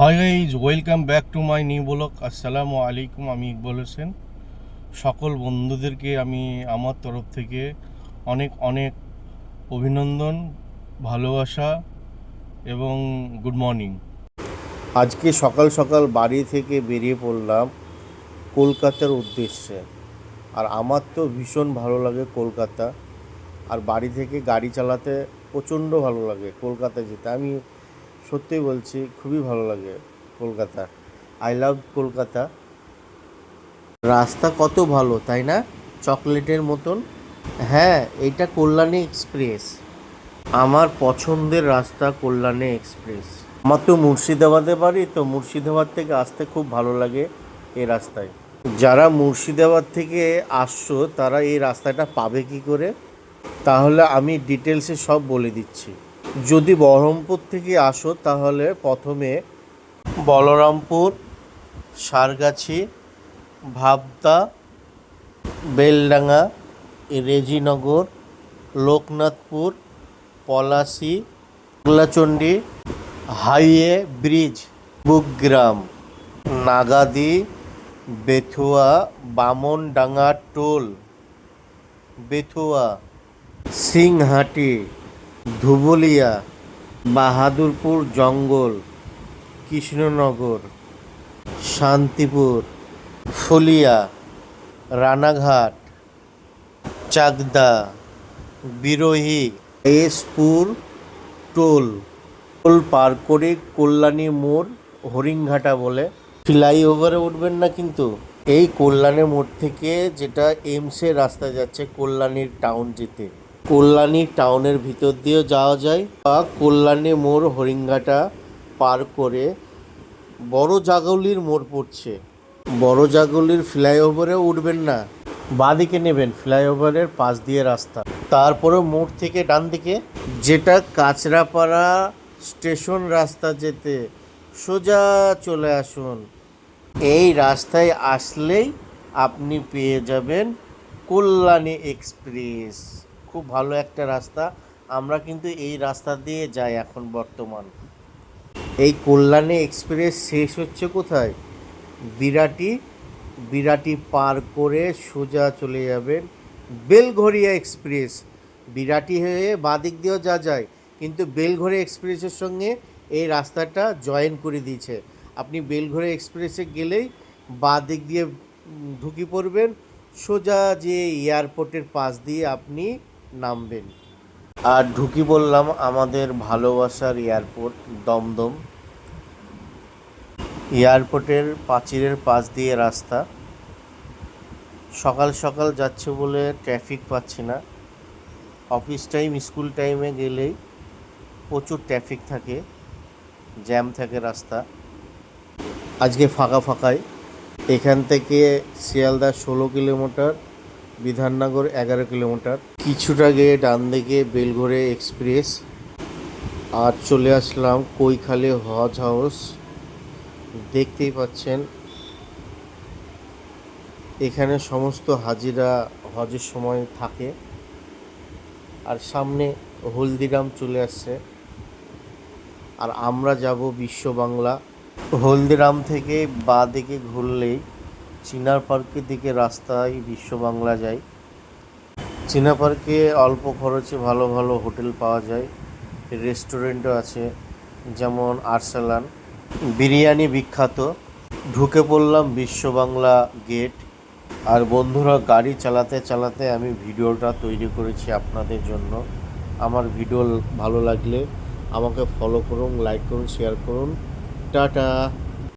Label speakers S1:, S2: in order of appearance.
S1: Hi guys welcome back to my new blog আসসালামু আলাইকুম আমি ইকবল হোসেন। সকল বন্ধুদেরকে আমি আমার তরফ থেকে অনেক অনেক অভিনন্দন, ভালোবাসা এবং গুড মর্নিং আজকে সকাল সকাল বাড়ি থেকে বেরিয়ে পড়লাম কলকাতার উদ্দেশ্যে। আর আমার তো ভীষণ ভালো লাগে কলকাতা। আর বাড়ি থেকে গাড়ি চালাতে প্রচণ্ড ভালো লাগে কলকাতায় যেতে। আমি সত্যি বলছি, খুবই ভালো লাগে কলকাতা। I love Kolkata. রাস্তা কত ভালো, তাই না? চকলেটের মতন। হ্যাঁ এটা কল্যাণী এক্সপ্রেস। আমার পছন্দের রাস্তা কল্যাণী এক্সপ্রেস। আমার তো মুর্শিদাবাদে বাড়ি, তো মুর্শিদাবাদ থেকে আসতে খুব ভালো লাগে এই রাস্তায়। যারা মুর্শিদাবাদ থেকে আসছো, তারা এই রাস্তাটা পাবে কি করে? তাহলে আমি ডিটেলসে সব বলে দিচ্ছি। যদি বহরমপুর থেকে আসো, তাহলে প্রথমে বলরামপুর, সারগাছি, ভাবদা, বেলডাঙ্গা, রেজিনগর, লোকনাথপুর, পলাশি গোলাচণ্ডী হাইওয়ে ব্রিজ বুকগ্রাম নাগাদি, বেথুয়া, বামনডাঙ্গা টোল, বেথুয়া, সিংহাটি। ধুবুলিয়া, বাহাদুরপুর জঙ্গল, কৃষ্ণনগর, শান্তিপুর, ফুলিয়া, রানাঘাট, চাকদা, বিরোহী এসপুর টোল। টোল পার করে কল্যাণী মোড় হরিংঘাটা বলে। ফ্লাইওভারে উঠবেন না কিন্তু। এই কল্যাণী মোড় থেকে যেটা এমসের রাস্তা যাচ্ছে কল্যাণীর টাউন যেতে। কল্যাণী টাউনের ভিতর দিয়েও যাওয়া যায়। বা কল্যাণী মোড় হরিঙ্গাটা পার করে বড় জাগলির মোড় পড়ছে। বড় জাগলির ফ্লাইওভারে উঠবেন না। বাঁদিকে নেবেন ফ্লাইওভারের পাশ দিয়ে রাস্তা। তারপরে মোড় থেকে ডান দিকে যেটা কাঁচরাপাড়া স্টেশন রাস্তা যেতে সোজা চলে আসুন। এই রাস্তায় আসলেই আপনি পেয়ে যাবেন কল্যাণী এক্সপ্রেস। খুব ভালো একটা রাস্তা। আমরা কিন্তু এই রাস্তা দিয়ে যাই এখন বর্তমান। এই কল্যাণী এক্সপ্রেস শেষ হচ্ছে কোথায়? বিরাটি বিরাটি পার করে সোজা চলে যাবেন বেলঘরিয়া এক্সপ্রেস। বিরাটি হয়ে বাদিক দিয়েও যা যায়, কিন্তু বেলঘরিয়া এক্সপ্রেসের সঙ্গে এই রাস্তাটা জয়েন করে দিয়েছে। আপনি বেলঘরিয়া এক্সপ্রেসে গেলেই বাঁ দিক দিয়ে ঢুকে পড়বেন। সোজা যে এয়ারপোর্টের পাশ দিয়ে আপনি নামবেন। আর ঢুকি বললাম আমাদের ভালোবাসার এয়ারপোর্ট, দমদম। এয়ারপোর্টের পাঁচিলের পাশ দিয়ে রাস্তা। সকাল সকাল যাচ্ছে বলে ট্রাফিক পাচ্ছি না। অফিস টাইম, স্কুল টাইমে গেলেই প্রচুর ট্রাফিক থাকে, জ্যাম থাকে রাস্তা। আজকে ফাঁকা ফাঁকায় এখান থেকে শিয়ালদা ষোলো কিলোমিটার। বিধাননগর এগারো কিলোমিটার। কিছুটা গিয়ে ডান দিকে বেলঘরে এক্সপ্রেস আর চলে আসলাম কৈখালে হজ হাউস। দেখতেই পাচ্ছেন, এখানে সমস্ত হাজিরা হজের সময় থাকে। আর সামনে হলদিরাম চলে আসছে। আর আমরা যাব বিশ্ব বাংলা। হলদিরাম থেকে বা দিকে ঘুরলেই চিনার পার্কের দিকে রাস্তায় বিশ্ব বাংলা যায়। চীনা পার্কে অল্প খরচে ভালো ভালো হোটেল পাওয়া যায়। রেস্টুরেন্টও আছে, যেমন আরসালান। বিরিয়ানি বিখ্যাত। ঢুকে পড়লাম বিশ্ব বাংলা গেট। আর বন্ধুরা, গাড়ি চালাতে চালাতে আমি ভিডিওটা তৈরি করেছি আপনাদের জন্য। আমার ভিডিও ভালো লাগলে আমাকে ফলো করুন লাইক করুন শেয়ার করুন। টাটা!